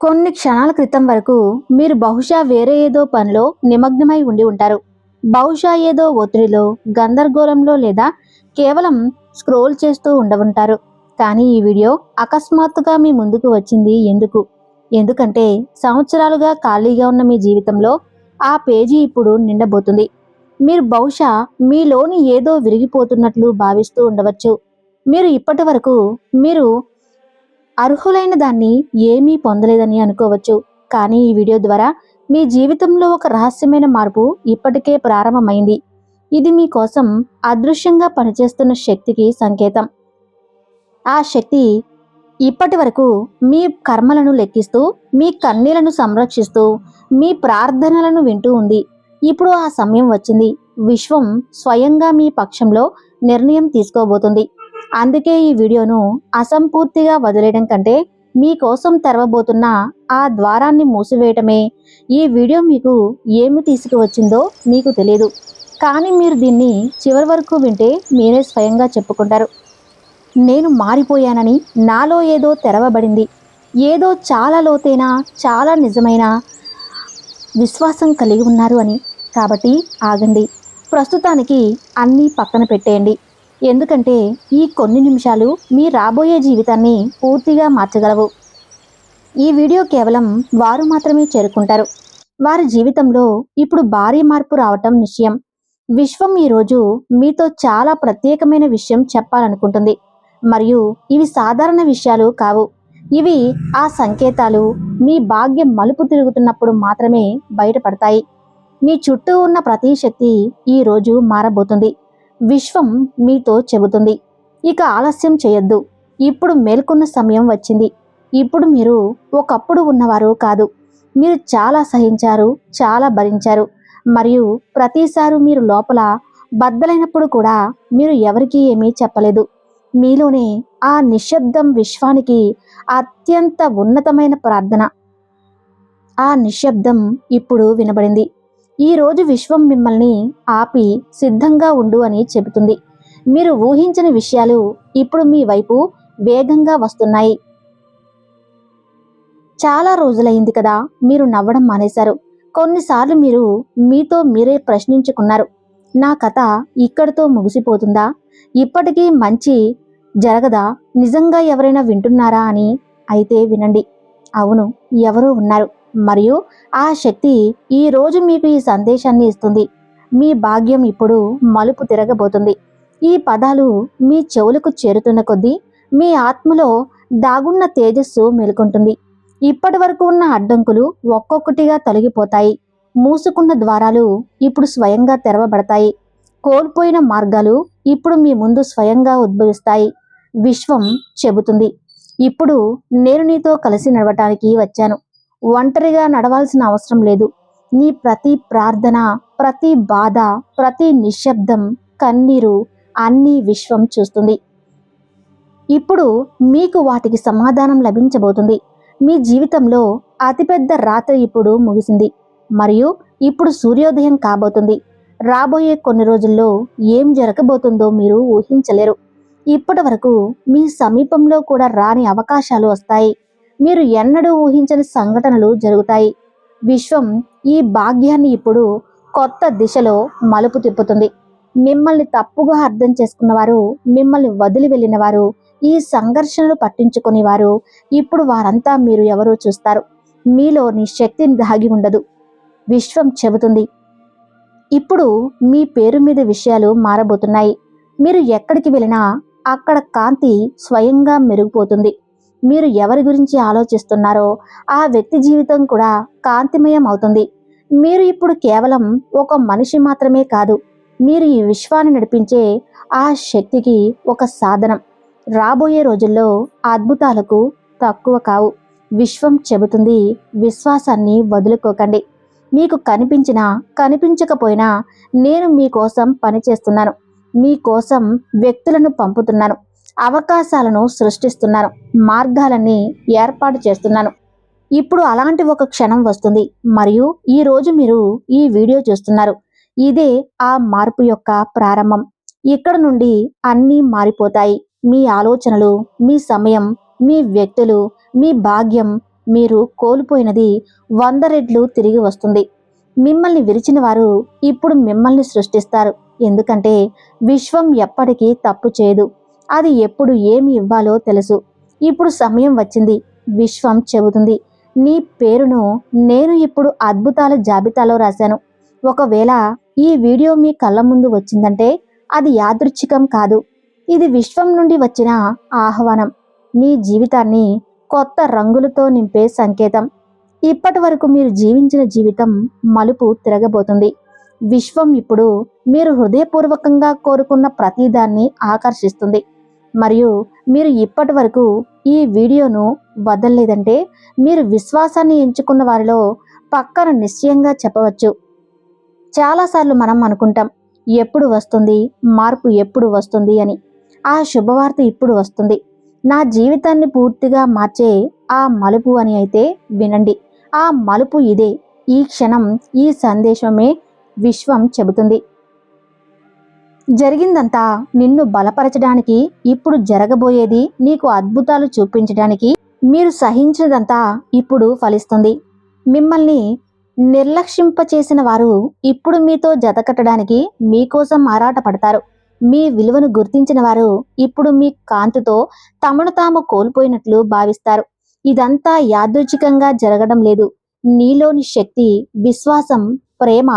కొన్ని క్షణాల క్రితం వరకు మీరు బహుశా వేరే ఏదో పనిలో నిమగ్నమై ఉండి ఉంటారు. బహుశా ఏదో ఒత్తిడిలో గందరగోళంలో లేదా కేవలం స్క్రోల్ చేస్తూ ఉండవుంటారు. కానీ ఈ వీడియో అకస్మాత్తుగా మీ ముందుకు వచ్చింది ఎందుకు? ఎందుకంటే సంవత్సరాలుగా ఖాళీగా ఉన్న మీ జీవితంలో ఆ పేజీ ఇప్పుడు నిండబోతుంది. మీరు బహుశా మీలోని ఏదో విరిగిపోతున్నట్లు భావిస్తూ ఉండవచ్చు. మీరు ఇప్పటి వరకు మీరు అర్హులైన దాన్ని ఏమీ పొందలేదని అనుకోవచ్చు. కానీ ఈ వీడియో ద్వారా మీ జీవితంలో ఒక రహస్యమైన మార్పు ఇప్పటికే ప్రారంభమైంది. ఇది మీకోసం అదృశ్యంగా పనిచేస్తున్న శక్తికి సంకేతం. ఆ శక్తి ఇప్పటి వరకు మీ కర్మలను లెక్కిస్తూ మీ కన్నీలను సంరక్షిస్తూ మీ ప్రార్థనలను వింటూ ఉంది. ఇప్పుడు ఆ సమయం వచ్చింది. విశ్వం స్వయంగా మీ పక్షంలో నిర్ణయం తీసుకోబోతుంది. అందుకే ఈ వీడియోను అసంపూర్తిగా వదిలేయడం కంటే మీకోసం తెరవబోతున్న ఆ ద్వారాన్ని మూసివేయటమే. ఈ వీడియో మీకు ఏమి తీసుకువచ్చిందో మీకు తెలియదు కానీ మీరు దీన్ని చివరి వరకు వింటే మీరే స్వయంగా చెప్పుకుంటారు. నేను మారిపోయానని నాలో ఏదో తెరవబడింది. ఏదో చాలా లోతైన చాలా నిజమైన విశ్వాసం కలిగి ఉన్నారు అని. కాబట్టి ఆగండి. ప్రస్తుతానికి అన్నీ పక్కన పెట్టేయండి. ఎందుకంటే ఈ కొన్ని నిమిషాలు మీ రాబోయే జీవితాన్ని పూర్తిగా మార్చగలవు. ఈ వీడియో కేవలం వారు మాత్రమే చేరుకుంటారు. వారి జీవితంలో ఇప్పుడు భారీ మార్పు రావటం నిశ్చయం. విశ్వం ఈరోజు మీతో చాలా ప్రత్యేకమైన విషయం చెప్పాలనుకుంటుంది. మరియు ఇవి సాధారణ విషయాలు కావు. ఇవి ఆ సంకేతాలు మీ భాగ్యం మలుపు తిరుగుతున్నప్పుడు మాత్రమే బయటపడతాయి. మీ చుట్టూ ఉన్న ప్రతి శక్తి ఈ రోజు మారబోతుంది. విశ్వం మీతో చెబుతుంది. ఇక ఆలస్యం చేయొద్దు. ఇప్పుడు మేల్కొన్న సమయం వచ్చింది. ఇప్పుడు మీరు ఒకప్పుడు ఉన్నవారు కాదు. మీరు చాలా సహించారు చాలా భరించారు. మరియు ప్రతిసారి మీరు లోపల బద్దలైనప్పుడు కూడా మీరు ఎవరికీ ఏమీ చెప్పలేదు. మీలోనే ఆ నిశ్శబ్దం విశ్వానికి అత్యంత ఉన్నతమైన ప్రార్థన. ఆ నిశ్శబ్దం ఇప్పుడు వినబడింది. ఈ రోజు విశ్వం మిమ్మల్ని ఆపి సిద్ధంగా ఉండు అని చెబుతుంది. మీరు ఊహించని విషయాలు ఇప్పుడు మీ వైపు వేగంగా వస్తున్నాయి. చాలా రోజులైంది కదా మీరు నవ్వడం మానేశారు. కొన్నిసార్లు మీరు మీతో మీరే ప్రశ్నించుకున్నారు. నా కథ ఇక్కడితో ముగిసిపోతుందా? ఇప్పటికీ మంచి జరగదా? నిజంగా ఎవరైనా వింటున్నారా అని అయితే వినండి. అవును ఎవరో ఉన్నారు. మరియు ఆ శక్తి ఈ రోజు మీకు ఈ సందేశాన్ని ఇస్తుంది. మీ భాగ్యం ఇప్పుడు మలుపు తిరగబోతుంది. ఈ పదాలు మీ చెవులకు చేరుతున్న కొద్దీ మీ ఆత్మలో దాగున్న తేజస్సు మేల్కొంటుంది. ఇప్పటి వరకు ఉన్న అడ్డంకులు ఒక్కొక్కటిగా తొలగిపోతాయి. మూసుకున్న ద్వారాలు ఇప్పుడు స్వయంగా తెరవబడతాయి. కోల్పోయిన మార్గాలు ఇప్పుడు మీ ముందు స్వయంగా ఉద్భవిస్తాయి. విశ్వం చెబుతుంది. ఇప్పుడు నేను నీతో కలిసి నడవటానికి వచ్చాను. ఒంటరిగా నడవాల్సిన అవసరం లేదు. నీ ప్రతి ప్రార్థన ప్రతి బాధ ప్రతి నిశ్శబ్దం కన్నీరు అన్నీ విశ్వం చూస్తుంది. ఇప్పుడు మీకు వాటికి సమాధానం లభించబోతుంది. మీ జీవితంలో అతిపెద్ద రాత్రి ఇప్పుడు ముగిసింది. మరియు ఇప్పుడు సూర్యోదయం కాబోతుంది. రాబోయే కొన్ని రోజుల్లో ఏం జరగబోతుందో మీరు ఊహించలేరు. ఇప్పటి వరకు మీ సమీపంలో కూడా రాని అవకాశాలు వస్తాయి. మీరు ఎన్నడూ ఊహించని సంఘటనలు జరుగుతాయి. విశ్వం ఈ భాగ్యాన్ని ఇప్పుడు కొత్త దిశలో మలుపు తిప్పుతుంది. మిమ్మల్ని తప్పుగా అర్థం చేసుకున్నవారు మిమ్మల్ని వదిలి వెళ్ళిన వారు ఈ సంఘర్షణలు పట్టించుకుని వారు ఇప్పుడు వారంతా మీరు ఎవరో చూస్తారు. మీలో నీ శక్తిని దాగి ఉండదు. విశ్వం చెబుతుంది. ఇప్పుడు మీ పేరు మీద విషయాలు మారబోతున్నాయి. మీరు ఎక్కడికి వెళ్ళినా అక్కడ కాంతి స్వయంగా మెరుగుపోతుంది మీరు ఎవరి గురించి ఆలోచిస్తున్నారో ఆ వ్యక్తి జీవితం కూడా కాంతిమయం అవుతుంది. మీరు ఇప్పుడు కేవలం ఒక మనిషి మాత్రమే కాదు మీరు ఈ విశ్వాన్ని నడిపించే ఆ శక్తికి ఒక సాధనం. రాబోయే రోజుల్లో అద్భుతాలకు తక్కువ కావు. విశ్వం చెబుతుంది విశ్వాసాన్ని వదులుకోకండి. మీకు కనిపించినా కనిపించకపోయినా నేను మీకోసం పనిచేస్తున్నాను. మీకోసం వ్యక్తులను పంపుతున్నాను. అవకాశాలను సృష్టిస్తున్నాను మార్గాలన్నీ ఏర్పాటు చేస్తున్నాను. ఇప్పుడు అలాంటి ఒక క్షణం వస్తుంది. మరియు ఈ రోజు మీరు ఈ వీడియో చూస్తున్నారు. ఇదే ఆ మార్పు యొక్క ప్రారంభం. ఇక్కడ నుండి అన్నీ మారిపోతాయి. మీ ఆలోచనలు మీ సమయం మీ వ్యక్తులు మీ భాగ్యం మీరు కోల్పోయినది వంద రెట్లు తిరిగి వస్తుంది. మిమ్మల్ని విరిచిన వారు ఇప్పుడు మిమ్మల్ని సృష్టిస్తారు. ఎందుకంటే విశ్వం ఎప్పటికీ తప్పు చేయదు. అది ఎప్పుడు ఏమి ఇవ్వాలో తెలుసు. ఇప్పుడు సమయం వచ్చింది. విశ్వం చెబుతుంది. నీ పేరును నేను ఇప్పుడు అద్భుతాల జాబితాలో రాశాను. ఒకవేళ ఈ వీడియో మీ కళ్ళ ముందు వచ్చిందంటే అది యాదృచ్ఛికం కాదు. ఇది విశ్వం నుండి వచ్చిన ఆహ్వానం. నీ జీవితాన్ని కొత్త రంగులతో నింపే సంకేతం. ఇప్పటి వరకు మీరు జీవించిన జీవితం మలుపు తిరగబోతుంది. విశ్వం ఇప్పుడు మీరు హృదయపూర్వకంగా కోరుకున్న ప్రతిదాన్ని ఆకర్షిస్తుంది. మరియు మీరు ఇప్పటి వరకు ఈ వీడియోను వదలలేదంటే మీరు విశ్వాసాన్ని ఎంచుకున్న వారిలో పక్కన నిశ్చయంగా చెప్పవచ్చు. చాలాసార్లు మనం అనుకుంటాం ఎప్పుడు వస్తుంది? మార్పు ఎప్పుడు వస్తుంది? అని. ఆ శుభవార్త ఇప్పుడు వస్తుంది. నా జీవితాన్ని పూర్తిగా మార్చే ఆ మలుపు అని అయితే వినండి. ఆ మలుపు ఇదే. ఈ క్షణం ఈ సందేశమే విశ్వం చెబుతుంది. జరిగిందంతా నిన్ను బలపరచడానికి ఇప్పుడు జరగబోయేది నీకు అద్భుతాలు చూపించడానికి మీరు సహించినదంతా ఇప్పుడు ఫలిస్తుంది. మిమ్మల్ని నిర్లక్ష్యింపచేసిన వారు ఇప్పుడు మీతో జతకట్టడానికి మీకోసం ఆరాటపడతారు. మీ విలువను గుర్తించిన వారు ఇప్పుడు మీ కాంతితో తమను తాము కోల్పోయినట్లు భావిస్తారు. ఇదంతా యాదృచ్ఛికంగా జరగడం లేదు. నీలోని శక్తి విశ్వాసం ప్రేమ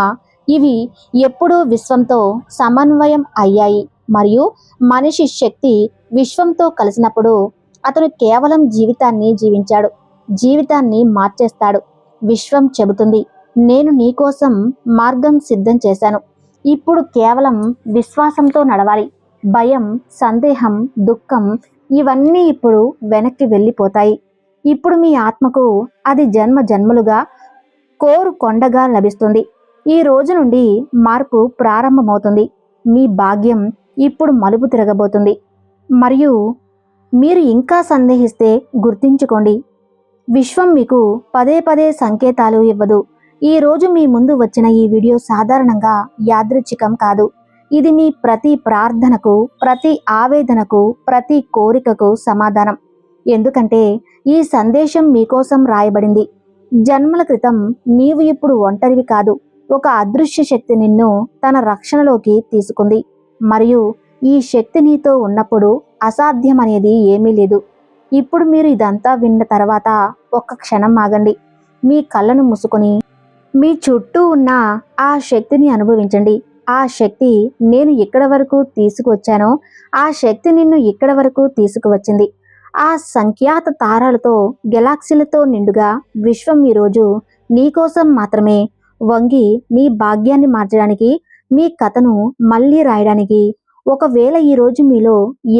ఇవి ఎప్పుడూ విశ్వంతో సమన్వయం అయ్యాయి. మరియు మనిషి శక్తి విశ్వంతో కలిసినప్పుడు అతను కేవలం జీవితాన్ని జీవించాడు. జీవితాన్ని మార్చేస్తాడు. విశ్వం చెబుతుంది నేను నీకోసం మార్గం సిద్ధం చేశాను. ఇప్పుడు కేవలం విశ్వాసంతో నడవాలి. భయం సందేహం దుఃఖం ఇవన్నీ ఇప్పుడు వెనక్కి వెళ్ళిపోతాయి. ఇప్పుడు మీ ఆత్మకు అది జన్మ జన్మలుగా కోరు కొండగా లభిస్తుంది. ఈ రోజు నుండి మార్పు ప్రారంభమవుతుంది. మీ భాగ్యం ఇప్పుడు మలుపు తిరగబోతుంది. మరియు మీరు ఇంకా సందేహిస్తే గుర్తించుకోండి. విశ్వం మీకు పదే పదే సంకేతాలు ఇవ్వదు. ఈ రోజు మీ ముందు వచ్చిన ఈ వీడియో సాధారణంగా యాదృచ్ఛికం కాదు. ఇది మీ ప్రతి ప్రార్థనకు ప్రతి ఆవేదనకు ప్రతి కోరికకు సమాధానం. ఎందుకంటే ఈ సందేశం మీకోసం రాయబడింది. జన్మల క్రితం నీవు ఇప్పుడు ఒంటరివి కాదు. ఒక అదృశ్య శక్తి నిన్ను తన రక్షణలోకి తీసుకుంది. మరియు ఈ శక్తి నీతో ఉన్నప్పుడు అసాధ్యం అనేది ఏమీ లేదు. ఇప్పుడు మీరు ఇదంతా విన్న తర్వాత ఒక్క క్షణం ఆగండి. మీ కళ్ళను మూసుకొని మీ చుట్టూ ఉన్న ఆ శక్తిని అనుభవించండి. ఆ శక్తి నేను ఇక్కడ వరకు తీసుకువచ్చానో ఆ శక్తి నిన్ను ఇక్కడ వరకు తీసుకువచ్చింది. ఆ సంఖ్యాత తారాలతో గెలాక్సీలతో నిండుగా విశ్వం ఈరోజు నీకోసం మాత్రమే వంగి మీ భాగ్యాన్ని మార్చడానికి మీ కథను మళ్ళీ రాయడానికి. ఒకవేళ ఈరోజు మీలో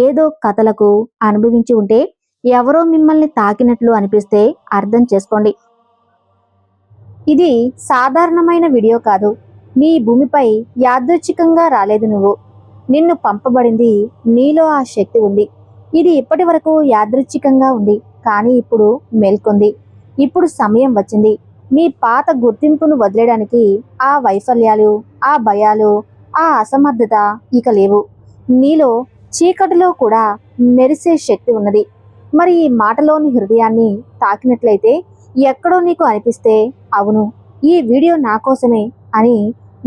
ఏదో కథలకు అనుభవించి ఉంటే ఎవరో మిమ్మల్ని తాకినట్లు అనిపిస్తే అర్థం చేసుకోండి. ఇది సాధారణమైన వీడియో కాదు. నీ భూమిపై యాదృచ్ఛికంగా రాలేదు నువ్వు. నిన్ను పంపబడింది నీలో ఆ శక్తి ఉంది. ఇది ఇప్పటి వరకు యాదృచ్ఛికంగా ఉంది కానీ ఇప్పుడు మేల్కొంది. ఇప్పుడు సమయం వచ్చింది. మీ పాత గుర్తింపును వదిలేయడానికి ఆ వైఫల్యాలు ఆ భయాలు ఆ అసమర్థత ఇక లేవు. నీలో చీకటిలో కూడా మెరిసే శక్తి ఉన్నది. మరి ఈ మాటలోని హృదయాన్ని తాకినట్లయితే ఎక్కడో నీకు అనిపిస్తే అవును ఈ వీడియో నా కోసమే అని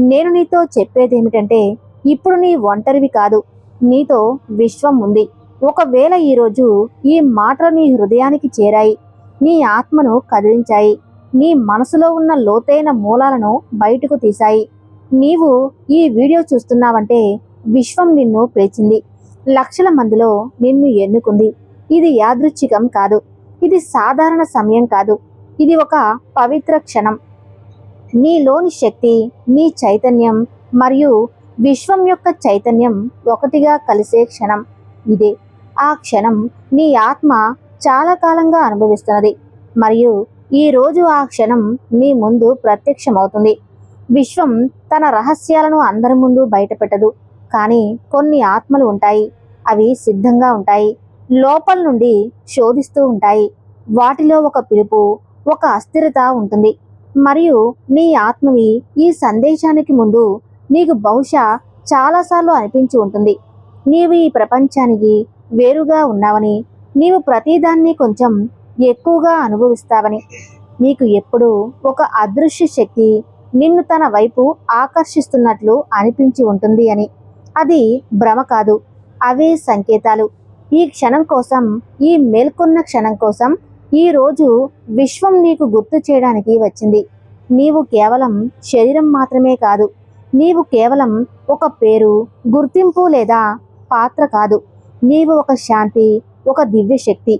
నేను నీతో చెప్పేదేమిటంటే ఇప్పుడు నీ ఒంటరివి కాదు నీతో విశ్వం ఉంది. ఒకవేళ ఈరోజు ఈ మాటలు నీ హృదయానికి చేరాయి నీ ఆత్మను కదిలించాయి నీ మనసులో ఉన్న లోతైన మూలాలను బయటకు తీశాయి. నీవు ఈ వీడియో చూస్తున్నావంటే విశ్వం నిన్ను పిలిచింది. లక్షల మందిలో నిన్ను ఎన్నుకుంది. ఇది యాదృచ్ఛికం కాదు. ఇది సాధారణ సమయం కాదు. ఇది ఒక పవిత్ర క్షణం. నీలోని శక్తి నీ చైతన్యం మరియు విశ్వం యొక్క చైతన్యం ఒకటిగా కలిసే క్షణం ఇదే. ఆ క్షణం నీ ఆత్మ చాలా కాలంగా అనుభవిస్తున్నది. మరియు ఈ రోజు ఆ క్షణం నీ ముందు ప్రత్యక్షమవుతుంది. విశ్వం తన రహస్యాలను అందరి ముందు బయటపెట్టదు. కానీ కొన్ని ఆత్మలు ఉంటాయి. అవి సిద్ధంగా ఉంటాయి. లోపల నుండి శోధిస్తూ ఉంటాయి. వాటిలో ఒక పిలుపు ఒక అస్థిరత ఉంటుంది. మరియు నీ ఆత్మవి ఈ సందేశానికి ముందు నీకు బహుశా చాలాసార్లు అనిపించి ఉంటుంది. నీవు ఈ ప్రపంచానికి వేరుగా ఉన్నావని నీవు ప్రతిదాన్ని కొంచెం ఎక్కువగా అనుభవిస్తావని. నీకు ఎప్పుడూ ఒక అదృశ్య శక్తి నిన్ను తన వైపు ఆకర్షిస్తున్నట్లు అనిపించి ఉంటుంది అని. అది భ్రమ కాదు అవే సంకేతాలు. ఈ క్షణం కోసం ఈ మేల్కొన్న క్షణం కోసం ఈ రోజు విశ్వం నీకు గుర్తు చేయడానికి వచ్చింది. నీవు కేవలం శరీరం మాత్రమే కాదు నీవు కేవలం ఒక పేరు గుర్తింపు లేదా పాత్ర కాదు. నీవు ఒక శాంతి ఒక దివ్య శక్తి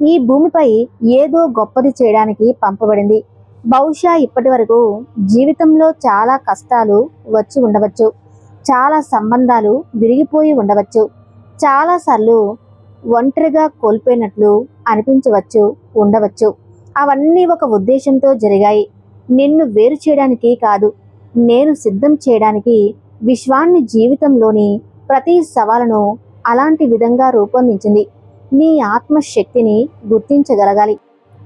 ఈ భూమిపై ఏదో గొప్పది చేయడానికి పంపబడింది. బహుశా ఇప్పటి వరకు జీవితంలో చాలా కష్టాలు వచ్చి ఉండవచ్చు. చాలా సంబంధాలు విరిగిపోయి ఉండవచ్చు. చాలాసార్లు ఒంటరిగా కోల్పోయినట్లు అనిపించవచ్చు ఉండవచ్చు. అవన్నీ ఒక ఉద్దేశంతో జరిగాయి. నిన్ను వేరు చేయడానికి కాదు నేను సిద్ధం చేయడానికి విశ్వాన్ని జీవితంలోని ప్రతి సవాలును అలాంటి విధంగా రూపొందించింది. నీ ఆత్మశక్తిని గుర్తించగలగాలి.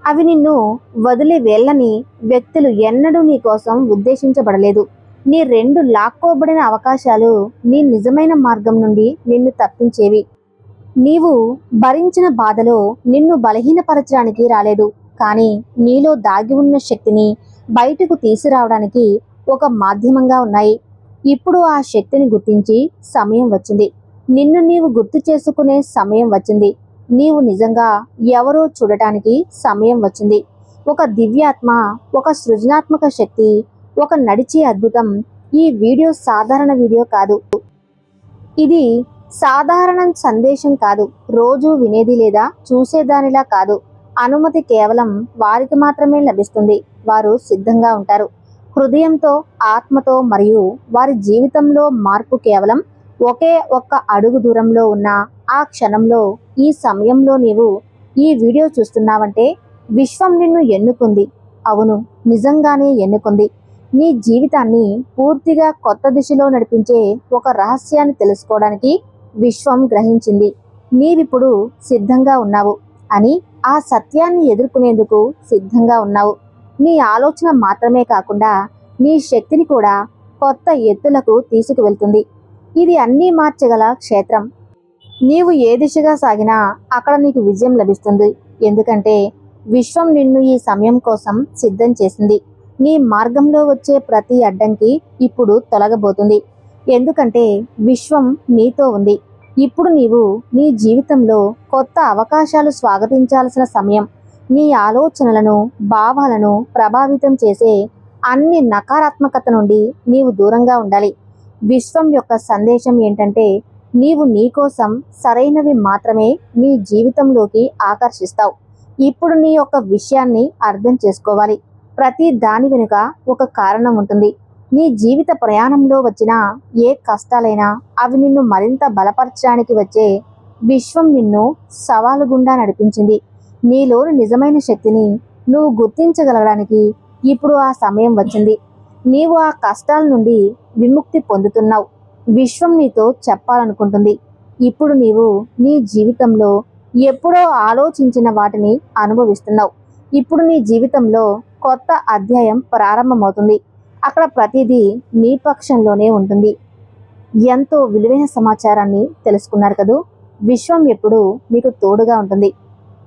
అవి నిన్ను వదిలి వెళ్ళని వ్యక్తులు ఎన్నడూ నీ కోసం ఉద్దేశించబడలేదు. నీ రెండు లాక్కోబడిన అవకాశాలు నీ నిజమైన మార్గం నుండి నిన్ను తప్పించేవి. నీవు భరించిన బాధలో నిన్ను బలహీనపరచడానికి రాలేదు. కానీ నీలో దాగి ఉన్న శక్తిని బయటకు తీసుకురావడానికి ఒక మాధ్యమంగా ఉన్నాయి. ఇప్పుడు ఆ శక్తిని గుర్తించి సమయం వచ్చింది. నిన్ను నీవు గుర్తు చేసుకునే సమయం వచ్చింది. నీవు నిజంగా ఎవరో చూడటానికి సమయం వచ్చింది. ఒక దివ్యాత్మ ఒక సృజనాత్మక శక్తి ఒక నడిచే అద్భుతం ఈ వీడియో సాధారణ వీడియో కాదు. ఇది సాధారణ సందేశం కాదు. రోజు వినేది లేదా చూసేదానిలా కాదు. అనుమతి కేవలం వారికి మాత్రమే లభిస్తుంది. వారు సిద్ధంగా ఉంటారు. హృదయంతో ఆత్మతో మరియు వారి జీవితంలో మార్పు కేవలం ఒకే ఒక్క అడుగు దూరంలో ఉన్న ఆ క్షణంలో ఈ సమయంలో నీవు ఈ వీడియో చూస్తున్నావంటే విశ్వం నిన్ను ఎన్నుకుంది. అవును నిజంగానే ఎన్నుకుంది. నీ జీవితాన్ని పూర్తిగా కొత్త దిశలో నడిపించే ఒక రహస్యాన్ని తెలుసుకోవడానికి విశ్వం గ్రహించింది. నీవిప్పుడు సిద్ధంగా ఉన్నావు అని ఆ సత్యాన్ని ఎదుర్కొనేందుకు సిద్ధంగా ఉన్నావు. నీ ఆలోచన మాత్రమే కాకుండా నీ శక్తిని కూడా కొత్త ఎత్తులకు తీసుకువెళ్తుంది. ఇది అన్నీ మార్చగల క్షేత్రం. నీవు ఏ దిశగా సాగినా అక్కడ నీకు విజయం లభిస్తుంది. ఎందుకంటే విశ్వం నిన్ను ఈ సమయం కోసం సిద్ధం చేసింది. నీ మార్గంలో వచ్చే ప్రతి అడ్డంకి ఇప్పుడు తొలగబోతుంది. ఎందుకంటే విశ్వం నీతో ఉంది. ఇప్పుడు నీవు నీ జీవితంలో కొత్త అవకాశాలు స్వాగతించాల్సిన సమయం. నీ ఆలోచనలను భావాలను ప్రభావితం చేసే అన్ని నకారాత్మకత నుండి నీవు దూరంగా ఉండాలి. విశ్వం యొక్క సందేశం ఏంటంటే నీవు నీ కోసం సరైనవి మాత్రమే నీ జీవితంలోకి ఆకర్షిస్తావు. ఇప్పుడు నీ యొక్క విషయాన్ని అర్థం చేసుకోవాలి. ప్రతి దాని వెనుక ఒక కారణం ఉంటుంది. నీ జీవిత ప్రయాణంలో వచ్చిన ఏ కష్టాలైనా అవి నిన్ను మరింత బలపరచడానికి వచ్చే విశ్వం నిన్ను సవాలు గుండా నడిపించింది. నీలోని నిజమైన శక్తిని నువ్వు గుర్తించగలగడానికి ఇప్పుడు ఆ సమయం వచ్చింది. నీవు ఆ కష్టాల నుండి విముక్తి పొందుతున్నావు. విశ్వం నీతో చెప్పాలనుకుంటుంది. ఇప్పుడు నీవు నీ జీవితంలో ఎప్పుడో ఆలోచించిన వాటిని అనుభవిస్తున్నావు. ఇప్పుడు నీ జీవితంలో కొత్త అధ్యాయం ప్రారంభమవుతుంది. అక్కడ ప్రతిదీ నీ పక్షంలోనే ఉంటుంది. ఎంతో విలువైన సమాచారాన్ని తెలుసుకున్నారు కదూ? విశ్వం ఎప్పుడు మీకు తోడుగా ఉంటుంది.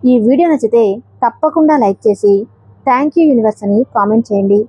ఈ వీడియో నచ్చితే తప్పకుండా లైక్ చేసి థ్యాంక్ యూ యూనివర్స్ అని కామెంట్ చేయండి.